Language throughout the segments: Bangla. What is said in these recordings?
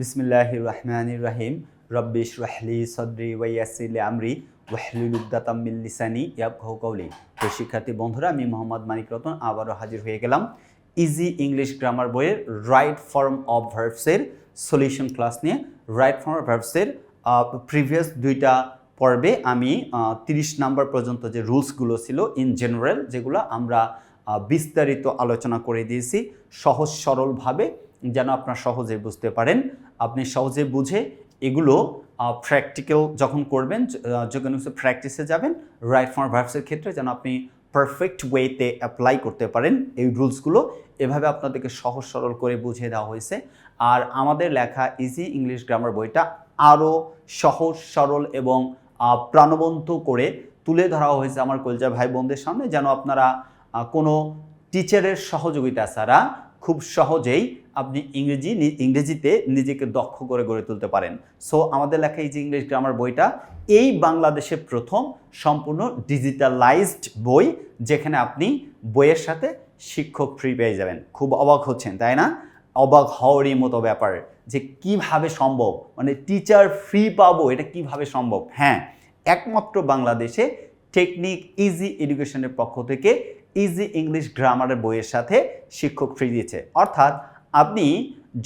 বিসমিল্লাহ রহমান রাহিম রব্বিশ রাহলি সদরি ওয়াইয়াসিল আমরি। ওয়াহলুল উদ্দাতাম মিল লিসানি ইয়াবকাহু কওলি। তো শিক্ষার্থী বন্ধুরা, আমি মোহাম্মদ মানিক রতন আবারও হাজির হয়ে গেলাম ইজি ইংলিশ গ্রামার বইয়ের রাইট ফর্ম অফ ভার্বসের সলিউশন ক্লাস নিয়ে। রাইট ফর্ম অফ ভার্বসের প্রিভিয়াস দুইটা পর্বে আমি তিরিশ নাম্বার পর্যন্ত যে রুলসগুলো ছিল ইন জেনারেল যেগুলো আমরা বিস্তারিত আলোচনা করে দিয়েছি সহজ সরলভাবে, যেন আপনারা সহজে বুঝতে পারেন। আপনি সহজে বুঝে এগুলো প্র্যাকটিক্যাল যখন করবেন যখন প্র্যাকটিসে যাবেন রাইট ফর্ম ভার্বসের ক্ষেত্রে যেন আপনি পারফেক্ট ওয়েতে অ্যাপ্লাই করতে পারেন এই রুলসগুলো এভাবে আপনাদেরকে সহজ সরল করে বুঝিয়ে দেওয়া হয়েছে। আর আমাদের লেখা ইজি ইংলিশ গ্রামার বইটা আরও সহজ, সরল এবং প্রাণবন্ত করে তুলে ধরা হয়েছে আমার কলজা ভাই বোনদের সামনে, যেন আপনারা কোনো টিচারের সহযোগিতা ছাড়া খুব সহজেই আপনি ইংরেজি ইংরেজিতে নিজেকে দক্ষ করে গড়ে তুলতে পারেন। সো আমাদের লেখা এই যে ইংলিশ গ্রামার বইটা, এই বাংলাদেশে প্রথম সম্পূর্ণ ডিজিটালাইজড বই, যেখানে আপনি বইয়ের সাথে শিক্ষক ফ্রি পেয়ে যাবেন। খুব অবাক হচ্ছেন, তাই না? অবাক হওয়ারই মতো ব্যাপার যে কীভাবে সম্ভব? মানে টিচার ফ্রি পাবো, এটা কীভাবে সম্ভব? হ্যাঁ একমাত্র বাংলাদেশে টেকনিক ইজি এডুকেশনের পক্ষ থেকে ইজি ইংলিশ গ্রামারের বইয়ের সাথে শিক্ষক ফ্রি দিয়েছে। অর্থাৎ আপনি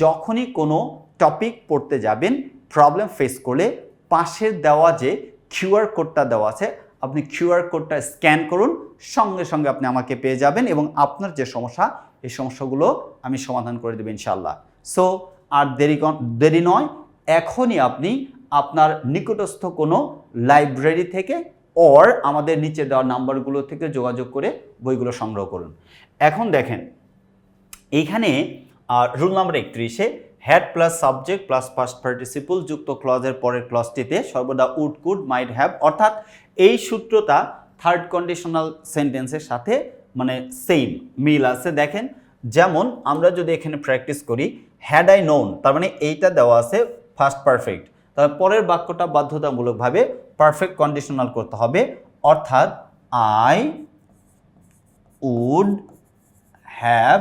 যখনই কোনো টপিক পড়তে যাবেন প্রবলেম ফেস করলে পাশের দেওয়া যে কিউআর কোডটা দেওয়া আছে, আপনি কিউআর কোডটা স্ক্যান করুন, সঙ্গে সঙ্গে আপনি আমাকে পেয়ে যাবেন এবং আপনার যে সমস্যা, এই সমস্যাগুলো আমি সমাধান করে দেবো ইনশাল্লাহ সো আর দেরি দেরি নয়, এখনই আপনি আপনার নিকটস্থ কোনো লাইব্রেরি থেকে অর আমাদের নিচে দেওয়া নাম্বারগুলো থেকে যোগাযোগ করে বইগুলো সংগ্রহ করুন। এখন দেখেন, এইখানে রুল নাম্বার একত্রিশে had plus subject plus first participle যুক্ত ক্লজের পরের ক্লজটিতে সর্বদা উড কুড মাইট হ্যাভ অর্থাৎ এই সূত্রটা থার্ড কন্ডিশনাল সেন্টেন্সের সাথে মানে সেম মিল আছে। দেখেন, যেমন আমরা যদি এখানে প্র্যাকটিস করি হ্যাড আই নোন তার মানে এইটা দেওয়া আছে ফার্স্ট পারফেক্ট তার পরের বাক্যটা বাধ্যতামূলকভাবে পারফেক্ট কন্ডিশনাল করতে হবে। অর্থাৎ I would have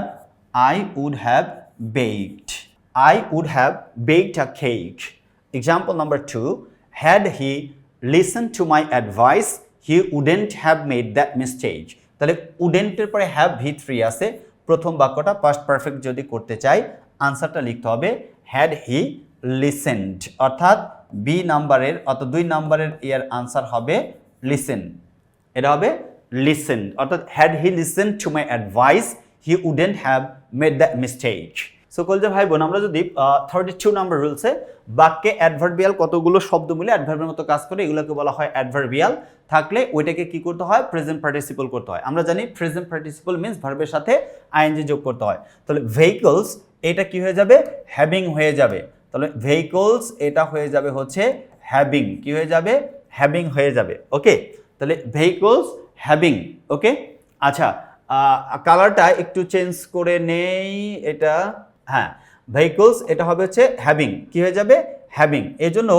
I would have baked I would have baked a cake example number two had he listen to my advice he wouldn't have made that mistake তাহলে উডেন্টের পরে হ্যাভ ভি থ্রি আছে। প্রথম বাক্যটা ফার্স্ট পারফেক্ট যদি করতে চাই আনসারটা লিখতে হবে হ্যাড হি লিসেন্ড, অর্থাৎ বি নাম্বারের অর্থাৎ দুই নাম্বারের ইয়ার আনসার হবে লিসেন এটা হবে লিসেন অর্থাৎ had he listen to my advice he wouldn't have made that mistake so কলজা ভাই বোন আমরা যদি থার্টি টু নাম্বার রুলসে বাক্যে অ্যাডভার্বিয়াল কতগুলো শব্দ মিলে অ্যাডভার্বের মতো কাজ করে, এগুলোকে বলা হয় অ্যাডভার্বিয়াল থাকলে ওইটাকে কি করতে হয়? প্রেজেন্ট পার্টিসিপল করতে হয়। আমরা জানি প্রেজেন্ট পার্টিসিপল মিন্স ভার্বের সাথে আইএনজি যোগ করতে হয়। তাহলে ভেহিকলস এটা কি হয়ে যাবে? হ্যাভিং হয়ে যাবে। তাহলে ভেহিকলস এটা হয়ে যাবে হচ্ছে হ্যাভিং কি হয়ে যাবে? হ্যাভিং হয়ে যাবে। ওকে তাহলে ভেহিকলস হ্যাভিং ওকে আচ্ছা কালারটা একটু চেঞ্জ করে নেই এটা। হ্যাঁ ভেহিকলস এটা হবে হচ্ছে হ্যাভিং কি হয়ে যাবে? হ্যাভিং এই জন্য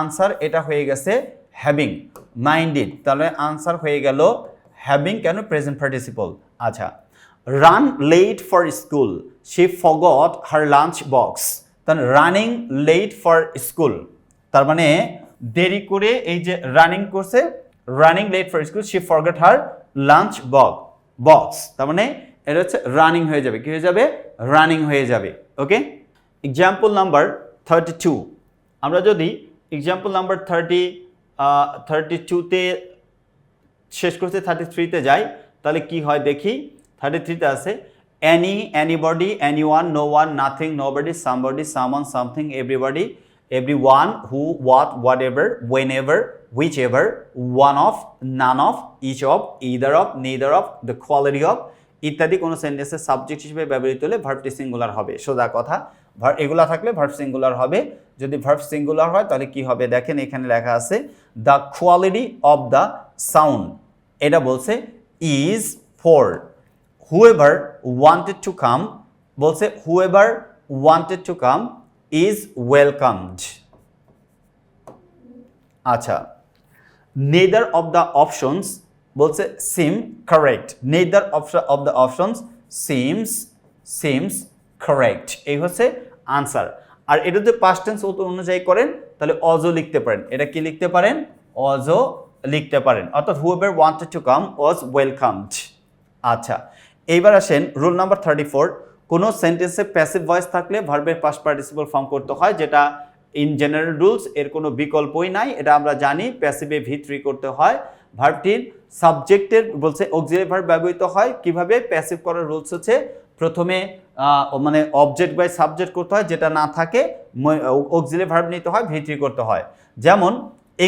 আনসার এটা হয়ে গেছে হ্যাভিং মাইন্ডেড তাহলে আনসার হয়ে গেল হ্যাভিং কেন? প্রেজেন্ট পার্টিসিপল আচ্ছা run late for school she forgot her lunch box তাহলে রানিং লেট ফর স্কুল তার মানে দেরি করে এই যে রানিং করছে running late for school she forget her lunch বক বক্স তার মানে এটা হচ্ছে রানিং হয়ে যাবে। কি হয়ে যাবে? রানিং হয়ে যাবে। Okay example number thirty two আমরা যদি এক্সাম্পল নাম্বার থার্টি থার্টি টুতে শেষ করতে থার্টি থ্রিতে যাই, তাহলে কি হয় দেখি? থার্টি থ্রিতে আছে। Nothing nobody somebody someone something everybody everyone who what whatever whenever whichever one of none of each of either of neither of the quality of ইত্যাদি কোনো সেন্টেন্সের সাবজেক্ট হিসেবে ব্যবহৃত হলে ভার্বটি সিঙ্গুলার হবে। সোজা কথা এগুলা থাকলে ভার্ব সিঙ্গুলার হবে। যদি ভার্ব সিঙ্গুলার হয়, তাহলে কি হবে? দেখেন এখানে লেখা আছে the quality of the sound এটা বলছে is for whoever wanted to come বলছে whoever wanted to come is welcomed আচ্ছা নেদার অফ দ্য অপশনস বলছে seem correct neither of the options seems seems correct এই হচ্ছে আনসার আর এটা যদি পাস্ট টেন্স অনুযায়ী করেন, তাহলে অজও লিখতে পারেন। এটা কি লিখতে পারেন? অজও লিখতে পারেন। অর্থাৎ whoever wanted to come was welcomed আচ্ছা এইবার আসেন রুল নাম্বার থার্টি ফোর কোনো সেন্টেন্সে প্যাসিভ ভয়েস থাকলে ভার্বের পাস্ট পার্টিসিপল ফর্ম করতে হয়, যেটা ইন জেনারেল রুলস এর কোনো বিকল্পই নাই, এটা আমরা জানি প্যাসিভে ভিত্রি করতে হয় ভার্বটির সাবজেক্টের বলছে অক্সিলারি ভার্ব ব্যবহৃত হয়, কীভাবে প্যাসিভ করার রুলস হচ্ছে, প্রথমে মানে অবজেক্ট বাই সাবজেক্ট করতে হয়, যেটা না থাকে অক্সিলারি ভার্ব নিতে হয় ভিত্রি করতে হয়। যেমন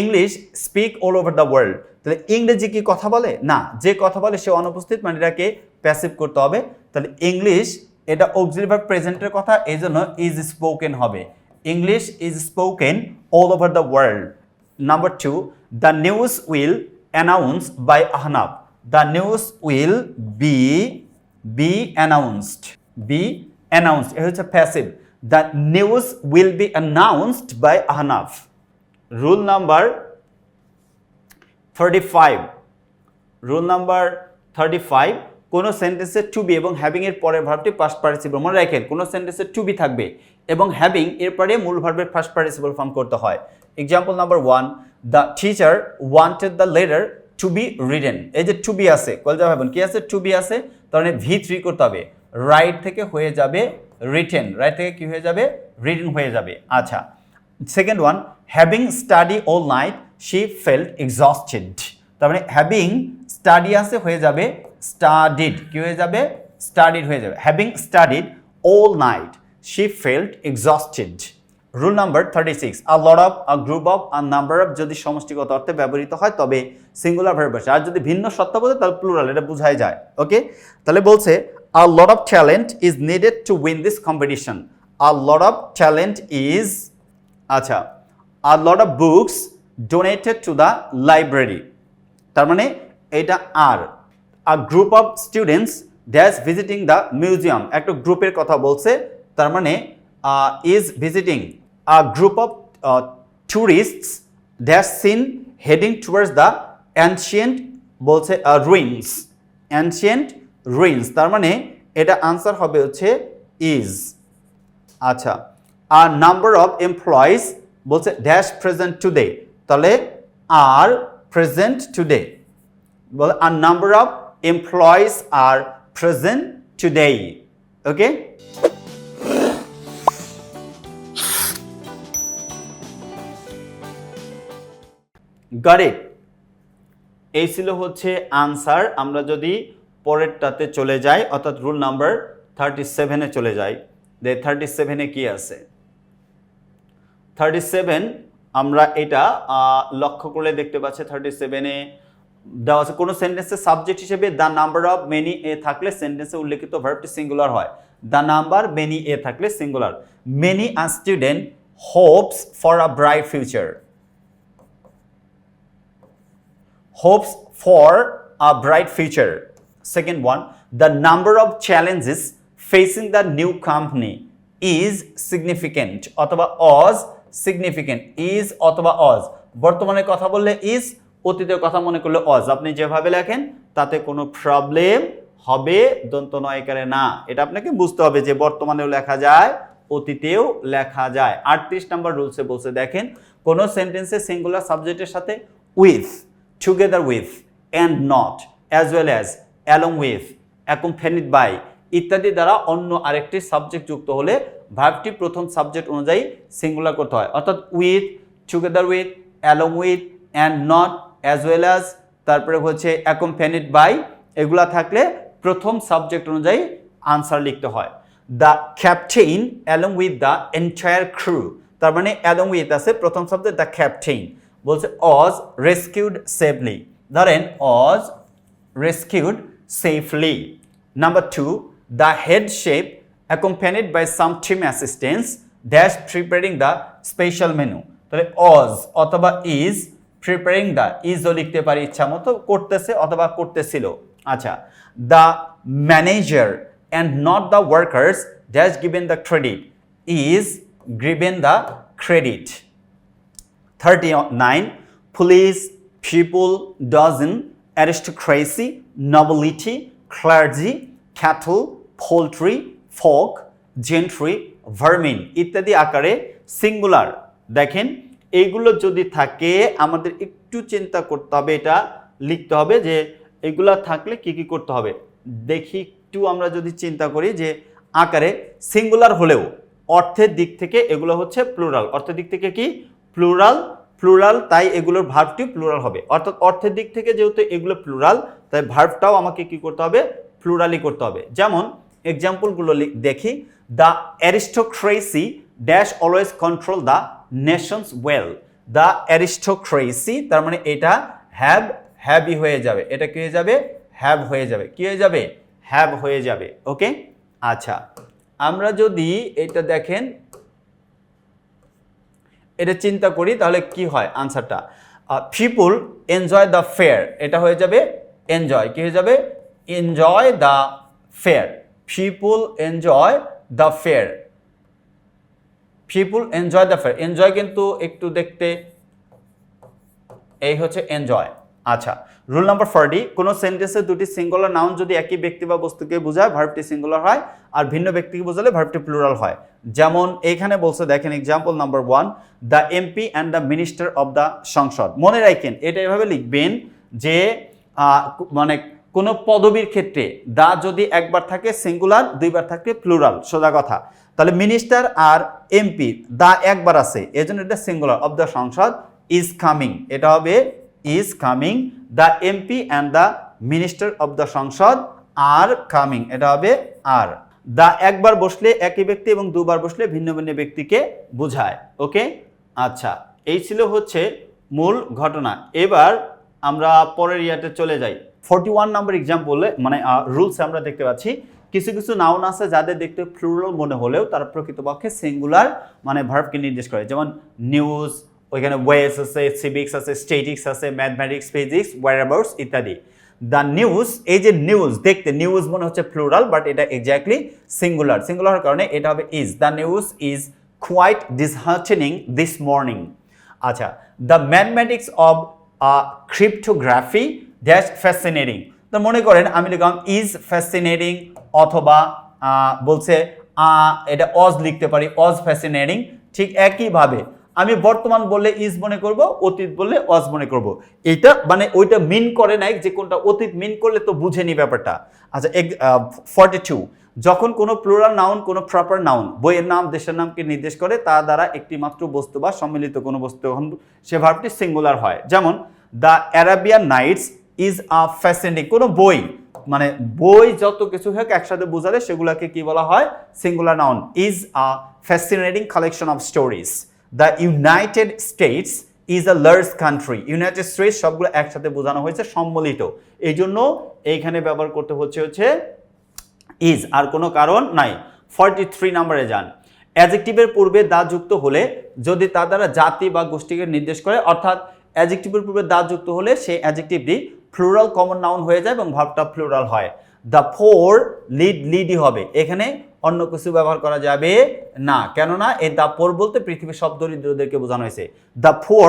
English speak all over the world তাহলে ইংরেজি কি কথা বলে? না, যে কথা বলে সে অনুপস্থিত মানে এটাকে প্যাসিভ করতে হবে। তাহলে ইংলিশ এটা অক্সিলারি ভার্ব প্রেজেন্টের কথা এই জন্য ইজ স্পোকেন হবে। English is spoken all over the world number two the news will announce by Ahnab the news will be be announced be announced এ হচ্ছে passive the news will be announced by Ahnaf rule number thirty five rule number thirty five কোনো সেন্টেন্সে টু বি এবং হ্যাভিং এর পরের ভার্বটি ফার্স্ট পার্টিসিপল মনে রাখেন, কোনো সেন্টেন্সে টু বি থাকবে এবং হ্যাভিং এর পরে মূল ভার্বের ফার্স্ট পার্টিসিপল ফর্ম করতে হয়। Example number one the teacher wanted the letter to be written এই যে টু বি আছে কলজা ভাবেন কি আছে? টু বি আছে, তার মানে ভি থ্রি করতে হবে। রাইট থেকে হয়ে যাবে রিটেন রাইট থেকে কি হয়ে যাবে? রিটেন হয়ে যাবে। আচ্ছা second one having study all night she felt exhausted তার মানে হ্যাভিং স্টাডি হয়ে যাবে স্টাডিড কি হয়ে যাবে? স্টাডিড হয়ে যাবে। Having studied all night she felt exhausted rule number thirty six a lot of a group of a number of যদি সমষ্টিগত অর্থে ব্যবহৃত হয়, তবে সিঙ্গুলার ভার্ব আসে। আর যদি ভিন্ন সত্তা বোঝে তাহলে প্লুরাল এটা বোঝাই যায়। ওকে তাহলে বলছে a lot of talent is needed to win this competition a lot of talent is আচ্ছা a lot of books donated to the library তার মানে এটা আর। A group of students dash visiting the museum একটা গ্রুপের কথা বলছে, তার মানে is visiting a group of tourists dash seen heading towards the ancient বলছে রুইন্স অ্যানশিয়েন্ট রুইন্স তার মানে এটা আনসার হবে হচ্ছে ইজ আচ্ছা। আর নাম্বার অফ এমপ্লয়িজ বলছে ড্যাশ প্রেজেন্ট টুডে তাহলে আর প্রেজেন্ট টুডে বলে আর number of employees are present today okay it এই ছিল হচ্ছে আনসার আমরা যদি পরেরটাতে চলে যাই, অর্থাৎ রুল নাম্বার থার্টি সেভেনে চলে যাই যে থার্টি সেভেনে কি আছে? থার্টি সেভেন আমরা এটা লক্ষ্য করলে দেখতে পাচ্ছি থার্টি সেভেনে দেওয়া আছে। কোনো সেন্টেন্সের সাবজেক্ট হিসেবে the number of many a থাকলে সেন্টেন্সে উল্লেখিত ভার্বটি সিঙ্গুলার হয়। দ্য নাম্বার মেনি এ থাকলে singular many a student hopes for a bright future hopes for a bright future. Second one the number of challenges facing the new company is significant অথবা was significant ইজ অথবা অজ বর্তমানে কথা বললে ইজ অতীতের কথা মনে করলে অজ আপনি যেভাবে লেখেন, তাতে কোনো প্রবলেম হবে দন্ত নয়কারে না। এটা আপনাকে বুঝতে হবে যে বর্তমানেও লেখা যায়, অতীতেও লেখা যায়। আটত্রিশ নাম্বার রুলসে বলছে, দেখেন, কোনো সেন্টেন্সে সিঙ্গুলার সাবজেক্টের সাথে with together with, and not, as well as, along with, accompanied by, ইত্যাদি দ্বারা অন্য আরেকটি সাবজেক্ট যুক্ত হলে ভার্বটি প্রথম সাবজেক্ট অনুযায়ী সিঙ্গুলার করতে হয়। অর্থাৎ with together with along with and not as well as তারপরে হচ্ছে অ্যাকম্প্যানিড বাই এগুলা থাকলে প্রথম সাবজেক্ট অনুযায়ী আনসার লিখতে হয়। The captain along with the entire crew তার মানে অ্যালং উইথ আছে প্রথম সাবজেক্ট দ্য ক্যাপ্টেইন বলছে অজ রেস্কিউড সেফলি ধরেন was rescued safely number two the head chef accompanied by some team assistance dash preparing the special menu তাহলে অজ অথবা ইজ প্রিপেয়ারিং দ্য ইজও লিখতে পারি ইচ্ছা মতো, করতেছে অথবা করতেছিল। আচ্ছা the manager and not the workers dash given the credit is given the credit 39 police people dozen, aristocracy, nobility, clergy, cattle, poultry folk gentry vermin ইত্যাদি আকারে সিঙ্গুলার। দেখেন, এইগুলো যদি থাকে, আমাদের একটু চিন্তা করতে হবে, এটা লিখতে হবে যে এগুলা থাকলে কি কি করতে হবে। দেখি, একটু আমরা যদি চিন্তা করি যে আকারে সিঙ্গুলার হলেও অর্থের দিক থেকে এগুলো হচ্ছে প্লুরাল। অর্থের দিক থেকে কি? প্লুরাল। প্লুরাল, তাই এগুলোর ভার্বটি প্লুরাল হবে। অর্থাৎ অর্থের দিক থেকে যেহেতু এগুলো প্লুরাল, তাই ভার্বটাও আমাকে কি করতে হবে? প্লুরালি করতে হবে। যেমন এক্সাম্পলগুলো দেখি। The aristocracy dash always control the nations well the aristocracy তার মানে এটা হ্যাভ হ্যাভই হয়ে যাবে। এটা কি হয়ে যাবে? হ্যাভ হয়ে যাবে। কি হয়ে যাবে? হ্যাভ হয়ে যাবে। ওকে? আচ্ছা। আমরা যদি এটা দেখেন, এটা চিন্তা করি, তাহলে কি হয় আনসারটা পিপুল এনজয় দ্য ফেয়ার এটা হয়ে যাবে? এনজয় কি হয়ে যাবে? Enjoy the fair people enjoy the fair people enjoy the fair enjoy কিন্তু একটু দেখতে, এই হচ্ছে এনজয় আচ্ছা রুল নাম্বার ফর্টি কোনো সেন্টেন্সে দুটি সিঙ্গুলার নাউন যদি একই ব্যক্তি বা বস্তুকে বোঝায় ভার্বটি সিঙ্গুলার হয়, আর ভিন্ন ব্যক্তিকে বোঝালে ভার্বটি প্লুরাল হয়। যেমন এইখানে বলছে, দেখেন example number one the MP and the minister of the Sangsad. মনে রাখেন, এটা এভাবে লিখবেন যে মানে কোনো পদবীর ক্ষেত্রে দা যদি একবার থাকে, সিঙ্গুলার, দুইবার থাকে, প্লুরাল, সোজা কথা। তাহলে মিনিস্টার আর এমপি, দা একবার আছে, এজন্য এটা singular of the Sangsad is coming এটা হবে is coming the MP and the minister of the Sangsad are coming এটা হবে আর দা একবার বসলে একই ব্যক্তি এবং দুবার বসলে ভিন্ন ভিন্ন ব্যক্তিকে বোঝায়। ওকে আচ্ছা এই ছিল হচ্ছে মূল ঘটনা। এবার আমরা পরের ইয়াতে চলে যাই। ফর্টি ওয়ান নাম্বার এক্সাম্পলে মানে রুলস আমরা দেখতে পাচ্ছি, কিছু কিছু নাউন আছে যাদের দেখতে প্লুরাল মনে হলেও তারা প্রকৃতপক্ষে সিঙ্গুলার মানে ভার্বকে নির্দেশ করে। যেমন নিউজ ওইখানে ওয়েস আছে সিভিক্স আছে স্টেটিক্স আছে ম্যাথমেটিক্স ফিজিক্স ওয়ারাবাউটস ইত্যাদি। দ্য নিউজ এই যে নিউজ দেখতে নিউজ মনে হচ্ছে প্লুরাল বাট এটা এক্স্যাক্টলি সিঙ্গুলার সিঙ্গুলার কারণে এটা হবে is the news is quite disheartening this morning আচ্ছা the mathematics of cryptography that fascinating তো মনে করেন আমি লিখলাম ইজ ফ্যাসিনেটিং অথবা বলছে এটা অজ লিখতে পারি অজ ফ্যাসিনেটিং ঠিক একইভাবে। আমি বর্তমান বললে ইজ মনে করব, অতীত বললে অজ মনে করব। এটা মানে ওইটা মিন করে নাই যে কোনটা অতীত মিন করলে তো বুঝেনি ব্যাপারটা। আচ্ছা এক ফর্টি টু যখন কোনো প্লুরাল নাউন কোনো প্রপার নাউন বইয়ের নাম, দেশের নামকে নির্দেশ করে, তা দ্বারা একটি মাত্র বস্তু বা সম্মিলিত কোনো বস্তু সে ভার্বটি সিঙ্গুলার হয়। যেমন the Arabian Nights is a fascinating কোনো বই মানে বই যত কিছু হোক একসাথে বোঝালে সেগুলোকে কি বলা হয়? Singular noun is a fascinating collection of stories the United States is a large country United States সবগুলো একসাথে বোঝানো হয়েছে সম্মিলিত এই জন্য এইখানে ব্যবহার করতে হচ্ছে হচ্ছে ইজ আর কোনো কারণ নাই। ফর্টি থ্রি নাম্বারে যান। অ্যাজেক্টিভের পূর্বে দা যুক্ত হলে যদি তা দ্বারা জাতি বা গোষ্ঠীকে নির্দেশ করে, অর্থাৎ অ্যাজেক্টিভের পূর্বে দা যুক্ত হলে সেই অ্যাজেক্টিভটি ফ্লুরাল কমন নাউন হয়ে যায় এবং ভাবটা ফ্লুরাল হয়। দ্য ফোর লিড লিডই হবে। এখানে অন্য কিছু ব্যবহার করা যাবে না। কেননা এই দ্য ফোর বলতে পৃথিবীর সব দরিদ্রদেরকে বোঝানো হয়েছে। The poor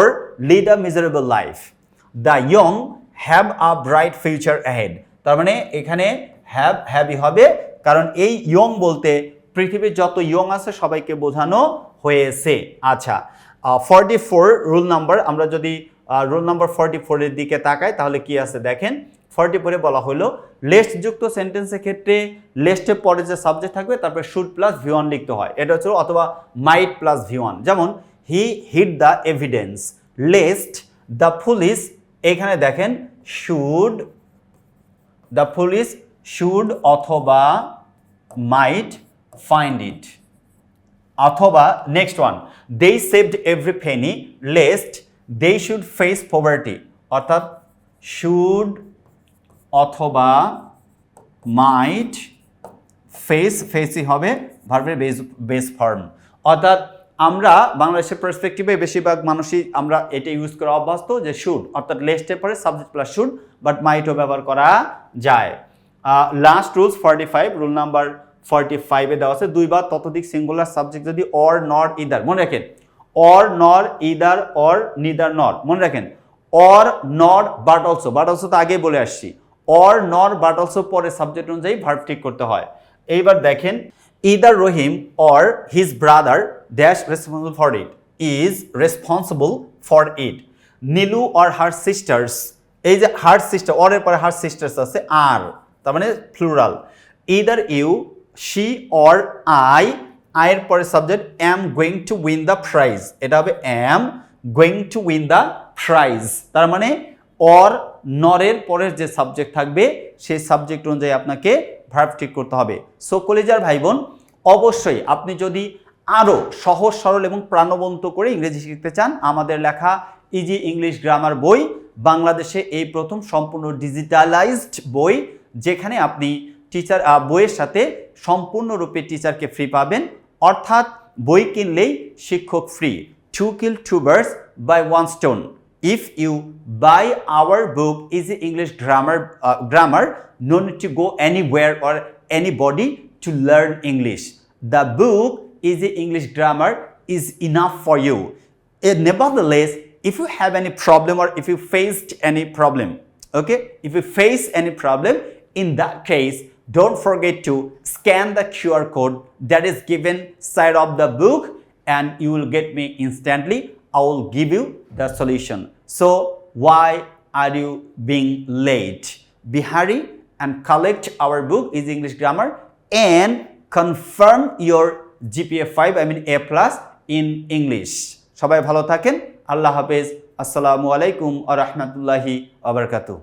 lead a miserable life the young have a bright future ahead তার মানে এখানে হ্যাভ হ্যাভই হবে। কারণ এই ইয়ং বলতে পৃথিবীর যত ইয়ং আছে সবাইকে বোঝানো হয়েছে। আচ্ছা ফর্টি ফোর রুল নাম্বার আমরা যদি রুল নাম্বার ফর্টি ফোরের দিকে তাকাই, তাহলে কি আছে দেখেন? ফর্টি ফোরে বলা হলো লেস্ট যুক্ত সেন্টেন্সের ক্ষেত্রে লেস্টের পরে যে সাবজেক্ট থাকবে, তারপরে শুড প্লাস ভি ওয়ান লিখতে হয়। এটা হচ্ছে অথবা মাইট প্লাস ভি ওয়ান যেমন he hid the evidence lest the police এখানে দেখেন শুড দ্য পুলিশ শুড অথবা মাইট ফাইন্ড ইট অথবা next one they saved every penny lest they should face poverty অর্থাৎ শুড অথবা মাইট ফেস ফেসই হবে ভার্বের বেস বেস ফর্ম অর্থাৎ আমরা বাংলাদেশের পার্সপেক্টিভে বেশিরভাগ মানুষই আমরা এটা ইউজ করা অভ্যস্ত যে শুড অর্থাৎ লেস্টের পরে সাবজেক্ট প্লাস শুড বাট মাইটও ব্যবহার করা যায়। Last rules forty five rule number forty ফাইভে দেওয়া আছে দুই বা ততোধিক সিঙ্গুলার সাবজেক্ট যদি অর নর ইদার মনে রাখেন or, nor, either, or, neither, নর। মনে রাখেন, or, nor, but also but also তো আগেই বলে আসছি। অর, নর, বাট অলসো পরে সাবজেক্ট অনুযায়ী ভার্ব ঠিক করতে হয়। এইবার দেখেন either Rahim or his brother dash responsible for it, is responsible for it. Nilu or her sisters, এই যে হার সিস্টার অরের পরে হার সিস্টার্স আছে আর তার মানে plural either you she or I আয়ের পরে subject am going to win the prize এটা হবে am going to win the prize তার মানে অর নরের পরের যে সাবজেক্ট থাকবে, সেই সাবজেক্ট অনুযায়ী আপনাকে ভার্ব ঠিক করতে হবে। সো কলেজার ভাই বোন অবশ্যই আপনি যদি আরও সহজ, সরল এবং প্রাণবন্ত করে ইংরেজি শিখতে চান, আমাদের লেখা ইজি ইংলিশ গ্রামার বই, বাংলাদেশে এই প্রথম সম্পূর্ণ ডিজিটালাইজড বই, যেখানে আপনি টিচার বইয়ের সাথে সম্পূর্ণরূপে টিচারকে ফ্রি পাবেন অর্থাৎ বই কিনলেই শিক্ষক free to kill two birds by one stone if you buy our book easy english grammar uh, grammar no need to go anywhere or anybody to learn english the book easy english grammar is enough for you Eh, nevertheless if you have any problem or if you faced any problem okay if you face any problem in that case don't forget to scan the qr code that is given side of the book and you will get me instantly I will give you the solution. So, why are you being late? Be hurry and collect our book is English grammar and confirm your GPA 5 I mean A plus in English. সবাই ভালো থাকেন আল্লাহ হাফেজ আসসালামু আলাইকুম আ রহমতুল্লাহি আবরকাতু